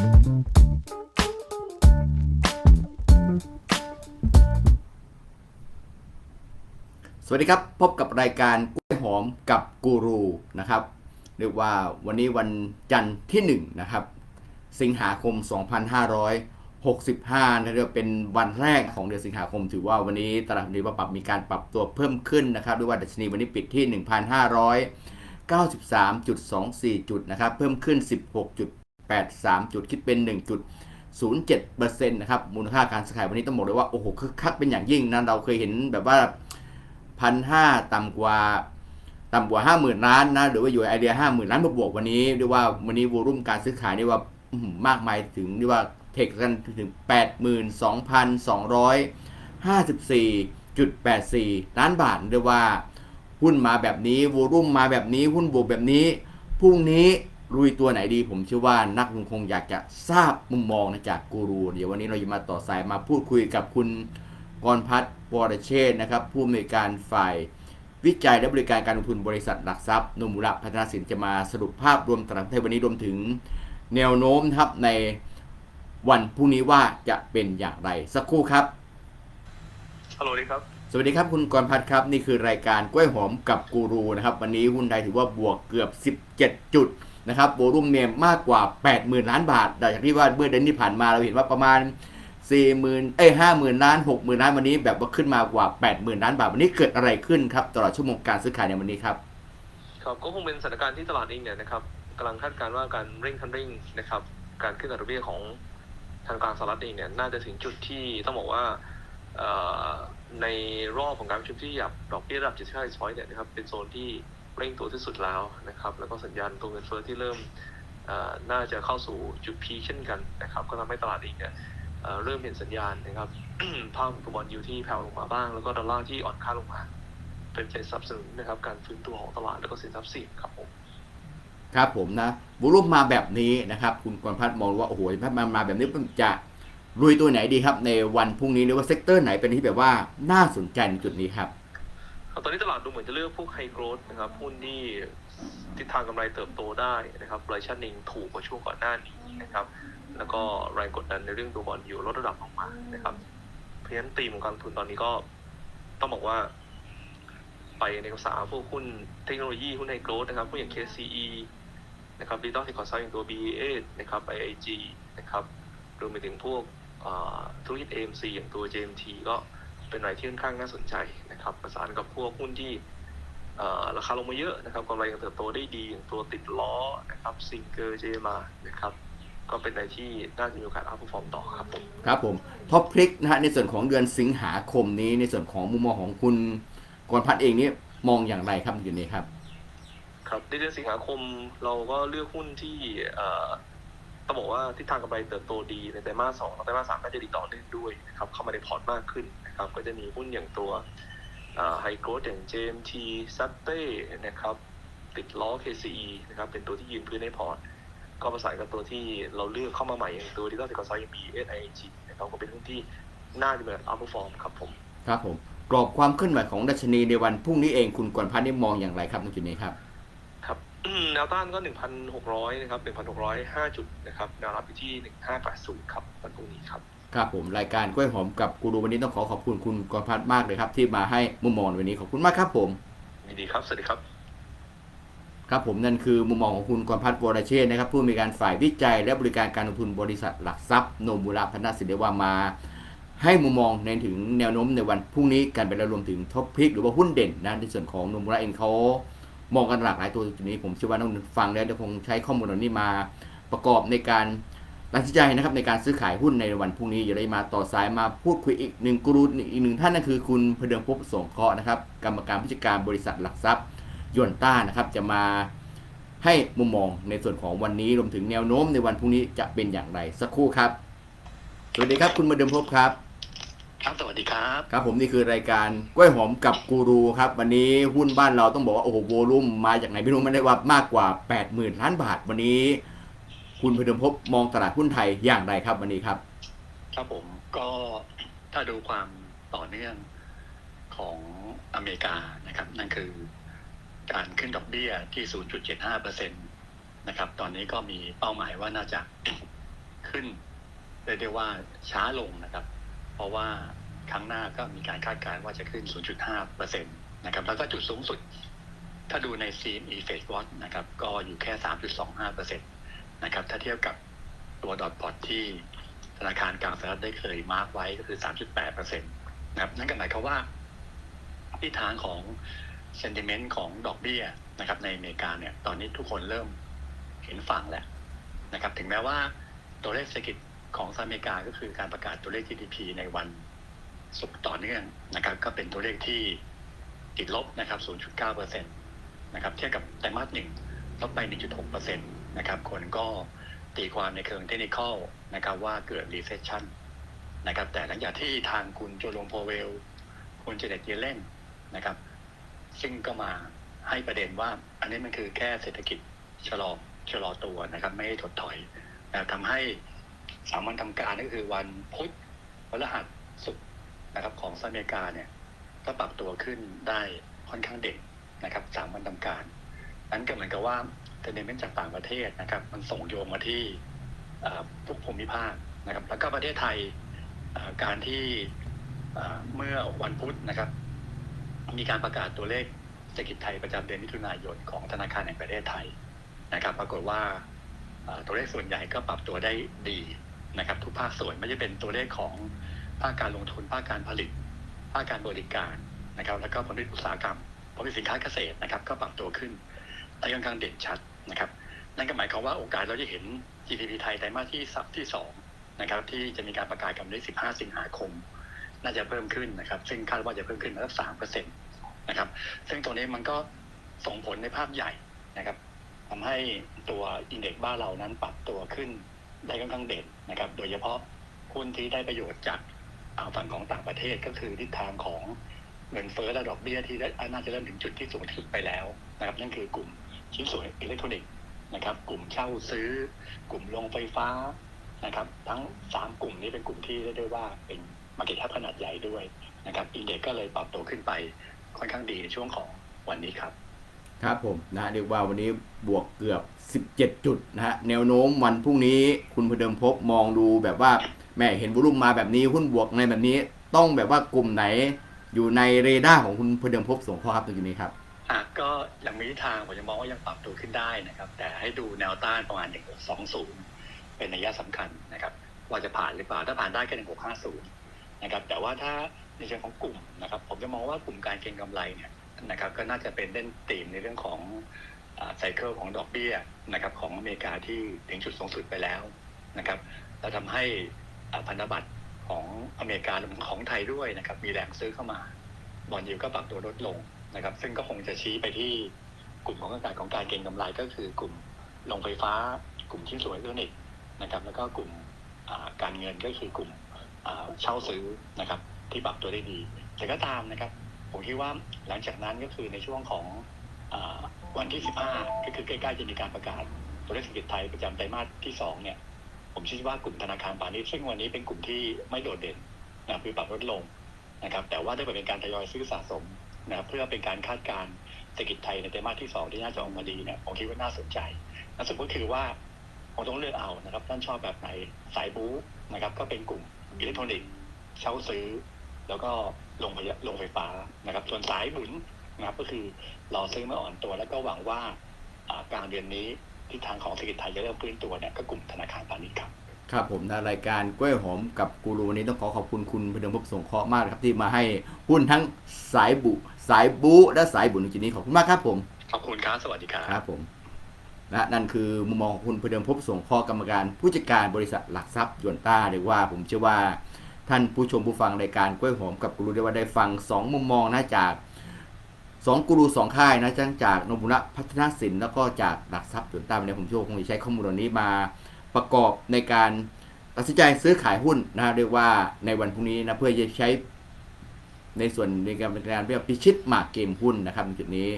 สวัสดีครับ พบกับรายการกล้วยหอมกับกูรูนะครับเรียกว่าวันนี้วันจันทร์ที่ 1 นะครับ สิงหาคม 2565นะเรียกว่าเป็นวันแรกของเดือนสิงหาคม ถือว่าวันนี้ตลาดหุ้นปรับมีการปรับตัวเพิ่มขึ้นนะครับด้วยว่าดัชนีวันนี้ปิดที่ 1,593.24 จุดนะครับ เพิ่มขึ้น 83 จุดคิดเป็น 1.07%นะครับมูลค่าการซื้อขายวันนี้ต้องบอกเลยว่าโอ้โหคึกคักเป็นอย่างยิ่งนะเราเคยเห็นแบบว่าพันห้าต่ำกว่าต่ำกว่าห้าหมื่นล้านนะหรือว่าอยู่ไอเดียห้าหมื่นล้านบวกวันนี้เรียกว่าวันนี้วอลุ่มการซื้อขายนี่ว่ามากมายถึงเรียกว่าเทคกันถึงแปดหมื่นสองพันสองร้อยห้าสิบสี่จุดแปดสี่ล้านบาทเรียกว่าหุ้นมาแบบนี้วอลุ่มมาแบบนี้หุ้นบวกแบบนี้พรุ่งนี้ ลุยตัวไหนดี ผมเชื่อว่านักลงทุนคงอยากจะทราบมุมมองนะจากกูรู เดี๋ยววันนี้เราจะมาต่อสายมาพูดคุยกับคุณกรพัฒน์วรเชษฐ์นะครับ ผู้อำนวยการฝ่ายวิจัยและบริการการลงทุนบริษัทหลักทรัพย์นมุระพัฒนาสินจะมาสรุปภาพรวมตลาดไทยวันนี้รวมถึงแนวโน้มครับในวันพรุ่งนี้ว่าจะเป็นอย่างไร สักครู่ครับฮัลโหลดีครับ สวัสดีครับคุณกรพัฒน์ครับ นี่คือรายการกล้วยหอมกับกูรูนะครับ วันนี้หุ้นไทยถือว่าบวกเกือบ 17 จุด นะครับโวลุ่มเนี่ยมากกว่า 80,000 ล้านบาทจากที่ว่าเมื่อเดือนที่ผ่านมาเราเห็นว่าประมาณ 40,000 เอ้ย50,000 ล้าน 60,000 ล้านวันนี้แบบว่าขึ้นมากว่า 80,000 ล้านบาทวันนี้เกิดอะไรขึ้นครับตลอดชั่วโมงการซื้อขายในวันนี้ครับครับก็คงเป็นสถานการณ์ที่ตลาดเองเนี่ยนะครับกำลังคาดการณ์ว่าการเร่งคันเร่งนะครับการขึ้นอัตราเบี้ยของทางการสหรัฐเองเนี่ยน่าจะถึงจุดที่ต้องบอกว่าในรอบของการประชุมที่หยับดอกเบี้ยระดับ75 basis point เนี่ยนะครับเป็นโซนที่ เร่งตัวที่สุดแล้วนะครับ แล้วก็สัญญาณตัวเงินเฟ้อที่เริ่มน่าจะเข้าสู่จุดพีเช่นกันนะครับ ก็ทำให้ตลาดเองเนี่ยเริ่มเห็นสัญญาณนะครับภาพของตัวบอลยูที่แผ่วลงมาบ้าง แล้วก็ดอลลาร์ที่อ่อนค่าลงมา เป็นใจสนับสนุนนะครับ การฟื้นตัวของตลาดแล้วก็สินทรัพย์สินครับผมครับผมนะวอลุ่มมาแบบนี้นะครับ คุณกรพัฒน์มองว่าโอ้โหมันมาแบบนี้มันจะลุยตัวไหนดีครับ ในวันพรุ่งนี้หรือว่าเซกเตอร์ไหนเป็นที่แบบว่าน่าสนใจในจุดนี้ครับ ตอนนี้ตลาดดูเหมือนจะเลือกพวกไฮโกรดนะครับหุ้นที่ทิศทางกำไรเติบโตได้นะครับรายชันเองถูกกว่าช่วงก่อนหน้านี้นะครับ แล้วก็แรงกดดันในเรื่องตัวบอลอยู่ลดระดับลงมานะครับ เพราะฉะนั้นตีมของการทุนตอนนี้ก็ต้องบอกว่า ไปในภาษาพวกหุ้นเทคโนโลยีหุ้นไฮโกรดนะครับพวกอย่าง KCE นะครับดิจิตอลเทคคอซัลท์อย่างตัว BA นะครับ IIG นะครับรวมไปถึงพวกธุรกิจ AMC อย่างตัว JMT ก็ เป็นอะไรที่ค่อนข้างน่าสนใจนะครับประสานกับพวกหุ้นที่เอ่อราคาลงมาเยอะนะครับกำไรยังเติบโตได้ดีอย่างตัวติดล้อนะครับซิงเกอร์เจมานะครับก็เป็นอะไรที่น่าจะมีโอกาสอัพฟอร์มต่อครับผมครับผมท็อปพลิกนะฮะในส่วนของเดือนสิงหาคมนี้ในส่วนของมุมมองของคุณกรพัฒน์เองนี่มองอย่างไรครับอยู่นี้ครับ ครับในเดือนสิงหาคมเราก็เลือกหุ้นที่เอ่อ ต้องบอกว่าทิศทางกำไรเติบโตดีในไตรมาสสองและไตรมาสสามน่าจะดีต่อเนื่องด้วยนะครับเข้ามาในพอร์ตมากขึ้นนะครับก็จะมีหุ้นอย่างตัวไฮโกรดอย่าง JMT ซัตเต้นะครับติดล้อ KCE นะครับเป็นตัวที่ยืนพื้นในพอร์ต ก็ประสานกับตัวที่เราเลือกเข้ามาใหม่อย่างตัวดิจิตอลเทคคอนซัลท์อย่าง BSIG นะครับก็เป็นหุ้นที่น่าจะเป็นอัพฟอร์มครับผมครับผมกรอบความเคลื่อนไหวของดัชนีในวันพรุ่งนี้เองคุณกรพัฒน์นี่มองอย่างไรครับในจุดนี้ครับ แนวต้านก็1,600นะครับ1,605จุดนะครับแนวรับอยู่ที่1,580ครับวันพรุ่งนี้ครับครับผมรายการกล้วยหอมกับกูรูวันนี้ต้องขอขอบคุณคุณกรพัฒน์มากเลยครับ ที่มาให้มุมมองในวันนี้ขอบคุณมากครับผมยินดีครับสวัสดีครับ ครับผมนั่นคือมุมมองของคุณกรพัฒน์วรเชษฐ์นะครับ ผู้มีการฝ่ายวิจัย และบริการการลงทุนบริษัทหลักทรัพย์โนมูระพัฒนาสินเดว่ามา ให้มุมมองในถึงแนวโน้มในวันพรุ่งนี้กันไปแล้วรวมถึงท็อปพิกหรือว่าหุ้นเด่นนะในส่วนของโนมูระเองเขา มองกันหลากหลายตัวจุดนี้ผมเชื่อว่าต้องฟังแล้วจะคงใช้ข้อมูลเหล่านี้มาประกอบในการตัดสินใจนะครับในการซื้อขายหุ้นในวันพรุ่งนี้อย่าได้มาต่อสายมาพูดคุยอีกหนึ่งกรูอีกหนึ่งท่านนั่นคือคุณพเดิมภพสงเคราะห์นะครับ กรรมการผู้จัดการบริษัทหลักทรัพย์ยวนต้านะครับ จะมาให้มุมมองในส่วนของวันนี้รวมถึงแนวโน้มในวันพรุ่งนี้จะเป็นอย่างไรสักครู่ครับ สวัสดีครับคุณมาเดิมพบครับ ครับสวัสดีครับ ครับผมนี่คือรายการกล้วยหอมกับกูรูครับ วันนี้หุ้นบ้านเราต้องบอกว่า โอ้โหโวลุ่มมาจากไหนไม่รู้ไม่ได้ว่ามากกว่า 80,000 ล้านบาท วันนี้ คุณพเดิมพบมองตลาดหุ้นไทยอย่างไรครับ วันนี้ครับ ครับผมก็ถ้าดูความต่อเนื่องของอเมริกานะครับ นั่นคือการขึ้นดอกเบี้ยที่ 0.75เปอร์เซ็นตนะครับ ตอนนี้ก็มีเป้าหมายว่าน่าจะรียกได้ว่าช้าลงนะครับเพ ราะว่าครั้งหน้าก็มีการคาดการณ์ว่าจะขึ้น 0.5เปอร์เซ็นตนะครับ แล้วก็จุดสูงสุด ถ้าดูใน CME Fed Watch นะครับ ก็อยู่แค่ 3.25เปอร์เซ็นตนะครับ ถ้าเทียบกับตัวดอทพอตที่ธนาคารกลางสหรัฐได้เคยมาร์กไว้ก็คือ 3.8เปอร์เซ็นตนะครับ นั่นก็หมายความว่าทิศทางของ sentiment ของดอกเบี้ยนะครับ ในอเมริกาเนี่ย ตอนนี้ทุกคนเริ่มเห็นฝั่งแล้วนะครับ ถึงแม้ว่าตัวเลขเศรษฐกิจ ของสหรัฐอเมริกาก็คือการประกาศตัวเลข GDP ในวันศุกร์ต่อเนื่องนะครับ ก็เป็นตัวเลขที่ติดลบนะครับ 0.9เปอร์เซ็นต์นะครับ เทียบกับไตรมาสหนึ่งลบไป 1.6เปอร์เซ็นต์นะครับ คนก็ตีความในเชิงเทคนิคอลนะครับว่าเกิด recession นะครับ แต่หลังจากที่ทางคุณโจโลงโพเวล คุณเจเน็ตเยเลนนะครับ ซึ่งก็มาให้ประเด็นว่า อันนี้มันคือแค่เศรษฐกิจชะลอชะลอตัวนะครับ ไม่ได้ถดถอยนะทำให้ สามวันทำการก็คือวันพุธพฤหัสศุกร์นะครับของสหรัฐอเมริกาเนี่ยก็ปรับตัวขึ้นได้ค่อนข้างเด่นนะครับสามวันทำการ นั้นก็เหมือนกับว่าเทนเมนจากต่างประเทศนะครับ มันส่งโยงมาที่ทุกภูมิภาคนะครับ แล้วก็ประเทศไทยการที่เมื่อวันพุธนะครับ มีการประกาศตัวเลขเศรษฐกิจไทยประจำเดือนมิถุนายนของธนาคารแห่งประเทศไทยนะครับ ปรากฏว่าตัวเลขส่วนใหญ่ก็ปรับตัวได้ดี นะครับทุกภาคส่วนไม่ใช่เป็นตัวเลขของภาคการลงทุนภาคการผลิต ภาคการบริการนะครับ แล้วก็ผลิตอุตสาหกรรมผลิตสินค้าเกษตรนะครับ ก็ปรับตัวขึ้นได้ค่อนข้างเด่นชัดนะครับ นั่นก็หมายความว่าโอกาสเราจะเห็น GDP ไทยไตรมาสที่สัปที่สองนะครับที่จะมีการประกาศกันใน15 สิงหาคม น่าจะเพิ่มขึ้นนะครับ ซึ่งคาดว่าจะเพิ่มขึ้นมาสักสามเปอร์เซ็นต์นะครับ ซึ่งตรงนี้มันก็ส่งผลในภาพใหญ่นะครับทำให้ตัวอินเด็กซ์บ้านเรานั้นปรับตัวขึ้น ได้ค่อนข้างเด่นนะครับ โดยเฉพาะหุ้นที่ได้ประโยชน์จากฝั่งของต่างประเทศก็คือทิศทางของเงินเฟ้อและดอกเบี้ยที่ได้น่าจะเริ่มถึงจุดที่สูงที่สุดไปแล้วนะครับ นั่นคือกลุ่มชิ้นส่วนอิเล็กทรอนิกส์นะครับ กลุ่มเช่าซื้อ กลุ่มโรงไฟฟ้านะครับ ทั้งสามกลุ่มนี้เป็นกลุ่มที่เรียกได้ว่าเป็นมาร์เก็ตแคปขนาดใหญ่ด้วยนะครับอินเด็กก็เลยปรับตัวขึ้นไปค่อนข้างดีในช่วงของวันนี้ครับ ครับผมนะเรียกว่าวันนี้บวกเกือบ 17 จุดนะฮะแนวโน้มวันพรุ่งนี้คุณพเดิมพบมองดูแบบว่าแม่เห็นวอลุ่มมาแบบนี้หุ้นบวกในแบบนี้ต้องแบบว่ากลุ่มไหนอยู่ในเรดาร์ของคุณพเดิมพบส่งข้อครับตรงนี้ครับอะก็ยังมีทิศทางผมจะมองว่ายังปรับตัวขึ้นได้นะครับ แต่ให้ดูแนวต้านประมาณ1620เป็นนัยสำคัญนะครับ ว่าจะผ่านหรือเปล่าถ้าผ่านได้ก็1650นะครับแต่ว่าถ้าในเชิงของกลุ่มนะครับ ผมจะมองว่ากลุ่มการเก็งกำไรเนี่ย นะครับก็น่าจะเป็นเล่นตีมในเรื่องของไซเคิลของดอกเบี้ยนะครับของอเมริกาที่ถึงจุดสูงสุดไปแล้วนะครับแล้วทำให้พันธบัตรของอเมริการวมของไทยด้วยนะครับมีแรงซื้อเข้ามาบอลยิวก็ปรับตัวลดลงนะครับ ซึ่งก็คงจะชี้ไปที่กลุ่มของการของการเก็งกำไรก็คือกลุ่มโรงไฟฟ้ากลุ่มชิ้นส่วนอิเล็กทรอนิกส์นะครับแล้วก็กลุ่มการเงินก็คือกลุ่มเช่าซื้อนะครับที่ปรับตัวได้ดี แต่ก็ตามนะครับ ผมคิดว่าหลังจากนั้นก็คือในช่วงของอวันที่ 15 ก็คือใกล้ๆจะมีการประกาศตัวเลขเศรษฐกิจไทยประจำไตรมาสที่ 2 เนี่ย ผมคิดว่ากลุ่มธนาคารพาณิชย์ซึ่งวันนี้เป็นกลุ่มที่ไม่โดดเด่นนะคือปรับลดลงนะครับ แต่ว่าได้เป็นการทยอยซื้อสะสมนะครับเพื่อเป็นการคาดการณ์เศรษฐกิจไทยในไตรมาสที่ 2 ที่น่าจะออกมาดีเนี่ยผมคิดว่าน่าสนใจและสมมติคือว่าผมต้องเลือกเอานะครับท่านชอบแบบไหนสายบู๊นะครับก็เป็นกลุ่มอิเล็กทรอนิกส์เช่าซื้อ แล้วก็ลงไฟลงไฟฟ้านะครับ ส่วนสายหมุนนะครับก็คือรอซื้อเมื่ออ่อนตัวแล้วก็หวังว่าอ่ากลางเดือนนี้ทิศทางของเศรษฐกิจไทยจะเริ่มฟื้นตัวเนี่ยก็กลุ่มธนาคารพาณิชย์ครับครับผมในรายการกล้วยหอมกับกูรูวันนี้ต้องขอขอบคุณคุณพเดิมพบส่งเคราะห์มากนะครับที่มาให้หุ้นทั้งสายบุ สายบูและสายบุญในจุดนี้ขอบคุณมากครับผมขอบคุณครับสวัสดีครับครับผมและนั่นคือมุมมองของคุณพเดิมพบส่งข้อกรรมการผู้จัดการบริษัทหลักทรัพย์ยวนต้าเรียกว่าผมเชื่อว่า ท่านผู้ชมผู้ฟังรายการกล้วยหอมกับกูรูได้ว่าได้ฟังสองมุมมองนะจากสองกูรูสองค่ายนะทั้งจากนบุระพัฒนสินแล้วก็จากหลักทรัพย์ยวนต้าวันนี้ผมเชื่อว่าคงจะใช้ข้อมูลเหล่านี้มาประกอบในการตัดสินใจซื้อขายหุ้นนะเรียกว่าในวันพรุ่งนี้นะเพื่อจะใช้ในส่วนในการเป็นการเรียกว่าพิชิตหมากเกมหุ้นนะครับในจุดนี้